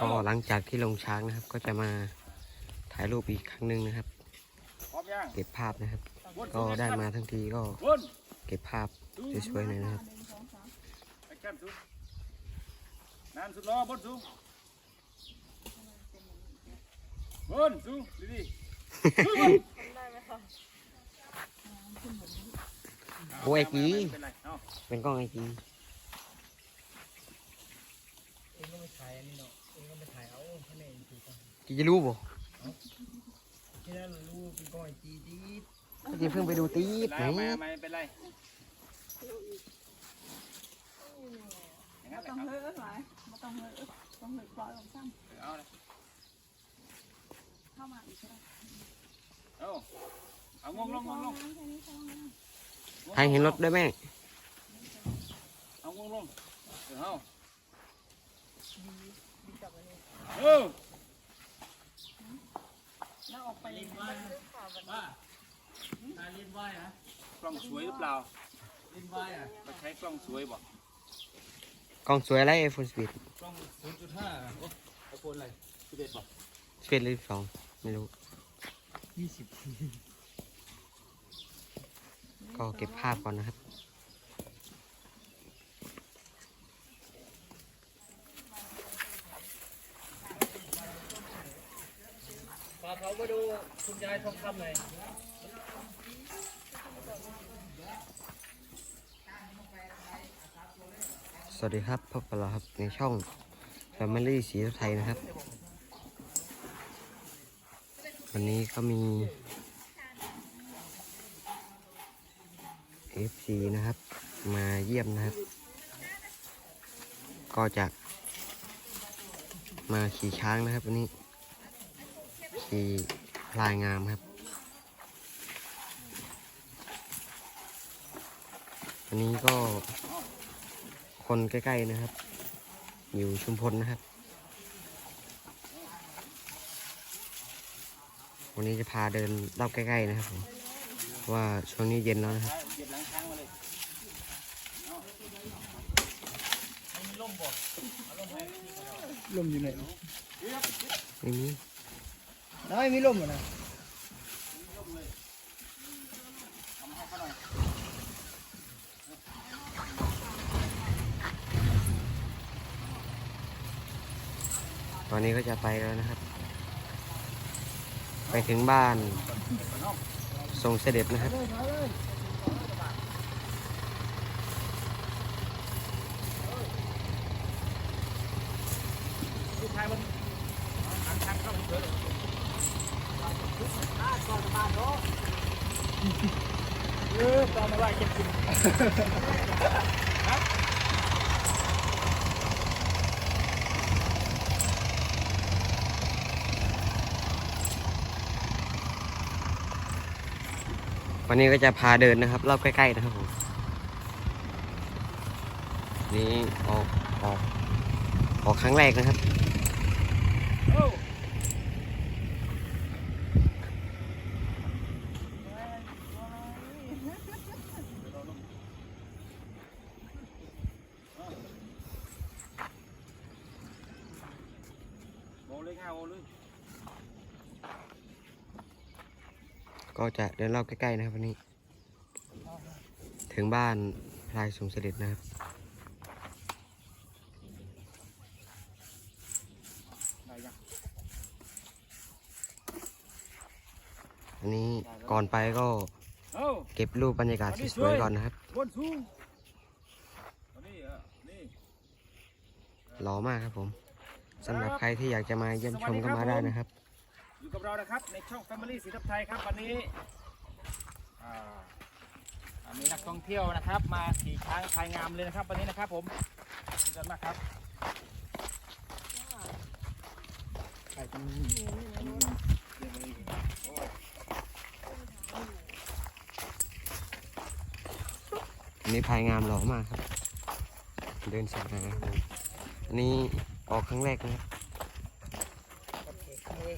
ก็หลังจากที่ลงช้างนะครับ ก็จะมาถ่ายรูปอีกครั้งหนึ่งนะครับพร้อมยังเก็บภาพนะครับวนก็ได้มาทั้งทีก็วนเก็บภาพสวยๆหน่อยนะครับแอคชั่นสูงนานสุดล้อบนสูงบนสูงดีดีสูงบนโอ้ยจีไม่เป็นไรเอาเป็นกล้องไอจีเองก็ไม่ถ่ายอันนี้เนาะเอง ก็ไม่ถ่ายเอาคะแนนถูกต้องจีจะรู้บ่ที่นั่นรู้เป็นก้อยจีดีดจีเพิ่งไปดูตีดไหนไม่ไม่ไม่เป็นไรอย่างนั้นแหละต้องครับเฮ้ยหลายไม่ต้องเฮ้ยต้องเฮ้ยปล่อยของซ้เอาเลยำเข้ามาอีกแล้วเอาเอางงลงงงลงแค่นี้พอนะใครเห็นรถด้วยไหมเอางงลงเอ อเอาเออแล้วออกไปเลยว่าถ่ายเล่นไหวอะกล้องสวยหรือเปล่าเล่นไหวอะก็ใช้กล้องสวยบ่กล้องสวยอะไรไอโฟนสปีดกล้องศูนย์จุดห้าโอ้ไอโฟนอะไรสิบเอ็ดบอกสปีดเลยสองไม่รู้ยี่สิบก็เก็บภาพก่อนนะครับ มาดูคุณยายทองคำหน่อยสวัสดีครับพบกับเราครับในช่อง Family สีไทยนะครับ วันนี้ก็มี FC นะครับ มาเยี่ยมนะครับ ก็จะมาขี่ช้างนะครับวันนี้ ขี่ลายงามครับวันนี้ก็คนใกล้ๆนะครับ อยู่ชุมพลนะครับ วันนี้จะพาเดินรอบใกล้ๆนะครับผมเพราะว่าช่วงนี้เย็นแล้วนะครับเก็บหลังช้างมาเลยลมอยู่ไหนไม่มี น้อยมีลมอะนะตอนนี้ก็จะไปแล้วนะครับ ไปถึงบ้านทรงเสด็จนะครับ ลูกชายมันหลังช้างเข้าไปเถอะ เออตอนมาไล่เก็บกินวันนี้ก็จะพาเดินนะครับรอบใกล้ๆนะครับผมนี่ออกออกออกครั้งแรกนะครับ โอ้ โมเลยง่ายโมเลย ก็ จะเดินรอบใกล้ๆนะครับวันนี้ ถึงบ้านพลายสูงเสด็จนะครับอันนี้ก่อนไปก็เก็บรูปบรรยากาศสวยๆก่อนนะครับบนสูงอันนี้เออนี่หล่อมากครับผมสำหรับใครที่อยากจะมาเยี่ยมชมก็มาได้นะครับ อยู่กับเรานะครับในช่อง Family สีทับไทยครับวันนี้อ่ามีนักท่องเที่ยวนะครับ มาขี่ช้างพายงามเลยนะครับ วันนี้นะครับผมสุดยอดมากครับถ่ายกันอันนี้พายงามหล่อมากครับ เดินสายมาครับอันนี้ออกครั้งแรกนะครับ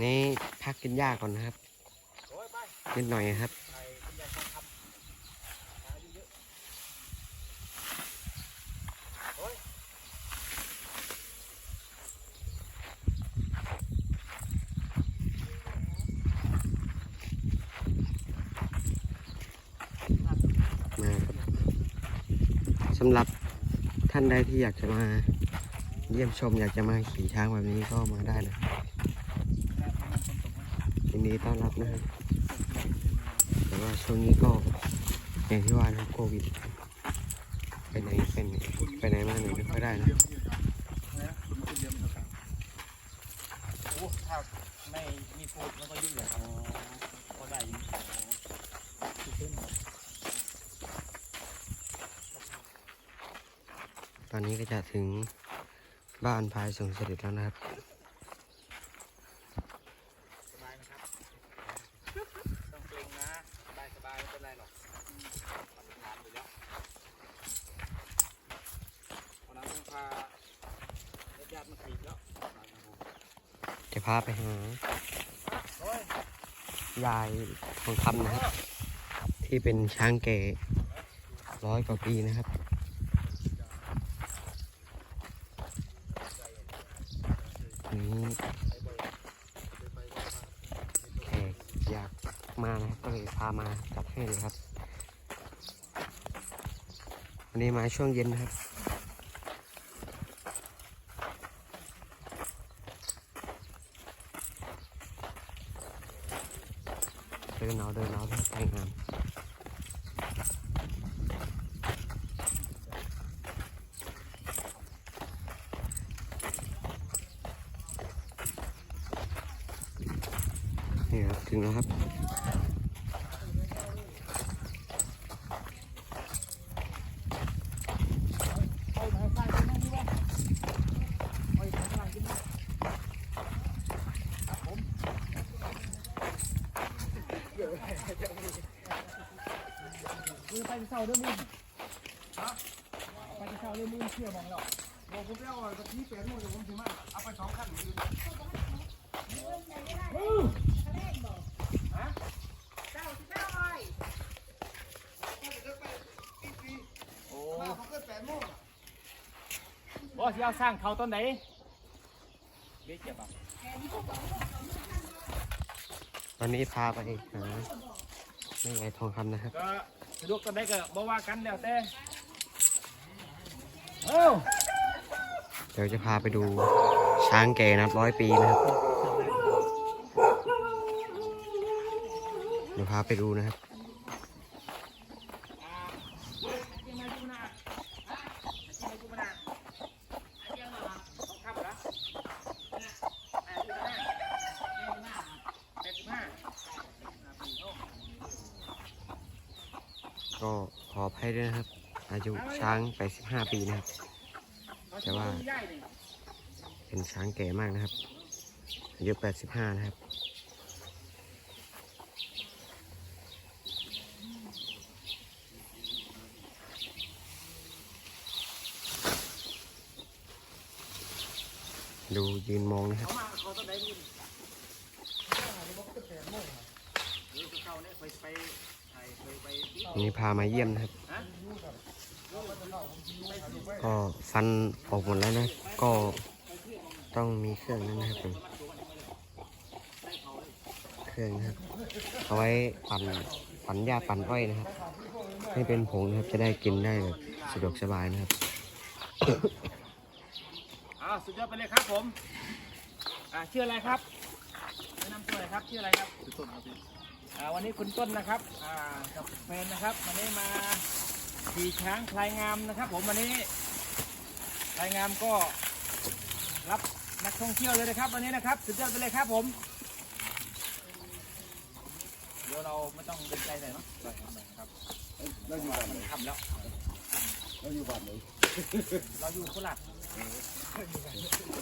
นี้พักกินหญ้าก่อนนะครับนิดหน่อยครับมาสำหรับท่านใดที่อยากจะมาเยี่ยมชมอยากจะมาขี่ช้างแบบนี้ก็มาได้นะยิน ดีต้อนรับนะครับแต่ว่าช่วงนี้ก็อย่างที่ว่านะครับโควิดไปไหนเป็นไปไหนมาไหนไม่ค่อยได้นะถ้าไม่มีฟูดมันก็ยุ่งเลยก็ได้ยู่ตอนนี้ก็จะถึงบ้านพายสงเสด็จแล้วนะครับ สบายนะครับต้องเกรงนะสบายสบายไม่เป็นไรหรอกทำงานอยู่แล้ววันนั้นต้องพาญาติๆมาขี่แล้ว จะพาไปหายยายทองคำนะครับ ที่เป็นช้างแก่ร้อยกว่าปีนะครับนี้แขกอยากมานะครับก็เลยพามาจัดให้เลยครับ วันนี้มาช่วงเย็นนะครับ ดินเอาเดินเอาที่ไปงานนี่ครับถึงแล้วครับ เอาทางซ้ายไปนั่งดีกว่าเอาทางข้างหลังกินนะครับผมคือไปเศร้าเรื่องมึงฮะไปเศร้าเรื่องมึงเชื่อมองแล้วบอกผมไปเอากะทิแปดโมงเดี๋ยวผมถึงมาเอาไปสองขั้นฮะ โอ้เขาเกิดแปดโมง บอสเอาสร้างเขาต้นไหนเบี้ยเจ็บอะวันนี้พาไปหาแม่ยายทองคำนะครับก็สะดวกต้นไหนก็บอกว่ากันแล้วแต่เอ้า เดี๋ยวจะพาไปดูช้างแก่นับร้อยปีนะครับ เดี๋ยวพาไปดูนะครับกูนะยังไงกูนะยังไงต้องทำเหรอแปดสิบห้าก็ขออภัยด้วยนะครับ อายุช้าง 85 ปีนะครับ แต่ว่า เป็นช้างแก่มากนะครับอายุ85 นะครับ ดูยืนมองนะครับนี่พามาเยี่ยมนะครับ ก็ฟันออกหมดแล้วนะ ก็ต้องมีเครื่องนั้นนะครับผมเครื่องนะครับเอาไว้ปั่นปั่นหญ้าปั่นอ้อยนะครับ ให้เป็นผงนะครับจะได้กินได้แบบสะดวกสบายนะครับอ้าวสุดยอดไปเลยครับผมอ่าชื่ออะไรครับแนะนำตัวหน่อยครับชื่ออะไรครับคุณต้นครับอ่าวันนี้คุณต้นนะครับอ่ากับแฟนนะครับวันนี้มา ขี่ช้างพลายงามนะครับ ผมวันนี้พลายงามก็รับนักท่องเที่ยวเลยนะครับวันนี้นะครับ สุดยอดไปเลยครับผม เดี๋ยวเราไม่ต้องเดินไกลเลยเนาะไปครับเราอยู่บ้านทำแล้วเราอยู่บ้านไหนเราอยู่โคราช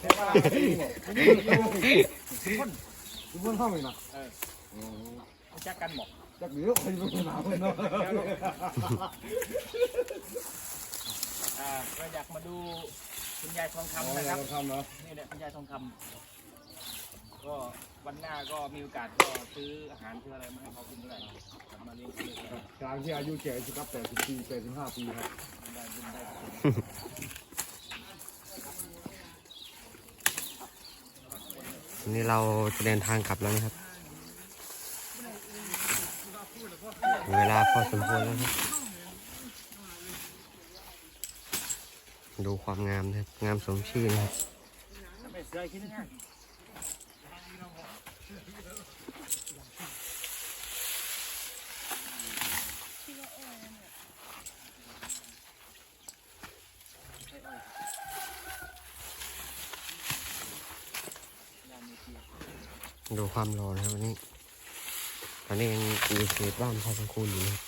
แต่ว่าคนทุกคนเข้าไปนะเออรู้จักกันหมด จากเหนือไปเป็นหนาวเลยเนาะอ่าก็อยากมาดูคุณยายทองคำนะครับ ทำเนาะนี่แหละคุณยายทองคำก็วันหน้าก็มีโอกาสก็ซื้ออาหารซื้ออะไรมาให้เขากินด้วยกลับมาเลี้ยงชีพกันช้างที่อายุแก่สุดครับ80ปี85ปีครับ ได้บุญได้กุศลวันนี้เราจะเดินทางกลับแล้วนะครับ เว ลาพอสมควรแล้วครับ ดูความงามนะครับ งามสมชื่อนะครับดูความรอนะครับวันนี้ อันนี้ยังมีเศษบ้านพอสมควรอยู่นะครับ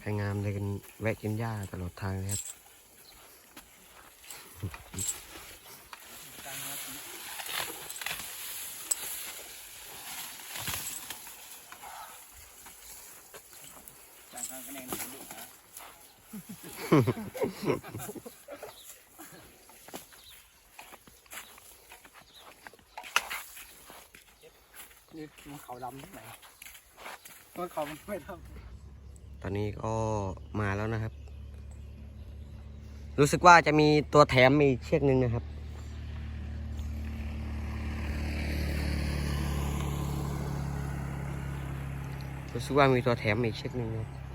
ใครงามเลยกันแวะกินหญ้าตลอดทางนะครับ จางข้างคะแนนมันดุนะ นี่มันเขาดำที่ไหนมันเขาไม่ดตอนนี้ก็มาแล้วนะครับ รู้สึกว่าจะมีตัวแถมอีกเชือกหนึ่งนะครับรู้สึกว่ามีตัวแถมอีกเชือกหนึ่งนะครับ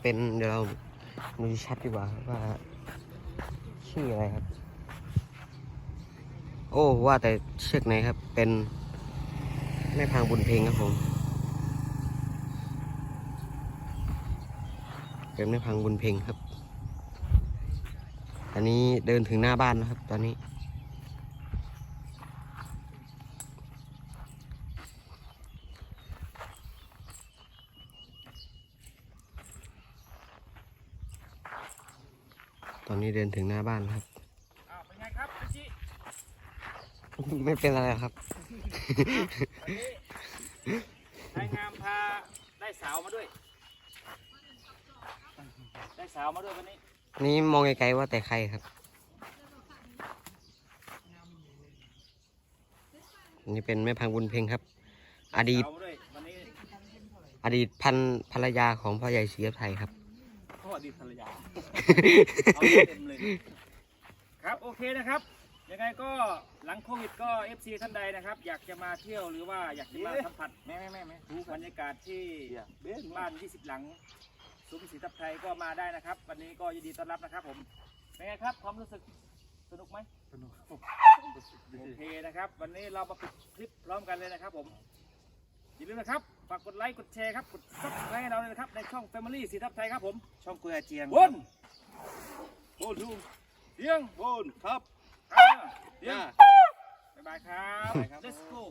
เป็นเดี๋ยวเราดูชัดดีกว่าว่าชื่ออะไรครับ โอ้ว่าแต่เชือกไหนครับ เป็นแม่พางบุญเพลงครับผม เป็นแม่พังบุญเพ็งครับ อันนี้เดินถึงหน้าบ้านนะครับ ตอนนี้ อนนี้เดินถึงหน้าบ้านแล้วครับ อ้าวเป็นไงครับพี่จิไม่เป็นอะไรครับวันนี้นายงามพาได้สาวมาด้วย ได้สาวมาด้วยวันนี้ นี่มองไกลๆว่าแต่ใครครับนี่เป็นแม่พังบุญเพ็งครับ อดีต สาวมาด้วยวันนี้ อดีตพันภรรยาของพ่อใหญ่ศรีอไทยครับพ่ออ ดีตภรรยาเอาเต็มเลยครับโอเคนะครับยังไงก็หลังโควิดก็ FC ท่านใดนะครับ อยากจะมาเที่ยวหรือว่าอยากจะมาสัมผัสแม่แม่แม่แม่บรรยากาศที่บ้าน 20 หลังซุ้มสีทับไทยก็มาได้นะครับ วันนี้ก็ยินดีต้อนรับนะครับผมเป็นไงครับความรู้สึกสนุกไหมำสนุกโอเคนะครับ วันนี้เรามาปิดคลิปพร้อมกันเลยนะครับผม อย่าลืมนะครับ ฝากกดไลค์ กดแชร์ครับ กดซับสไครต์ให้เราเลยนะครับ ในช่อง Family สีทับไทยครับผมช่องกุยอาเจียงบนบนทูเสียงบนครับอ่าเสียงบ๊ายบายครับ let's go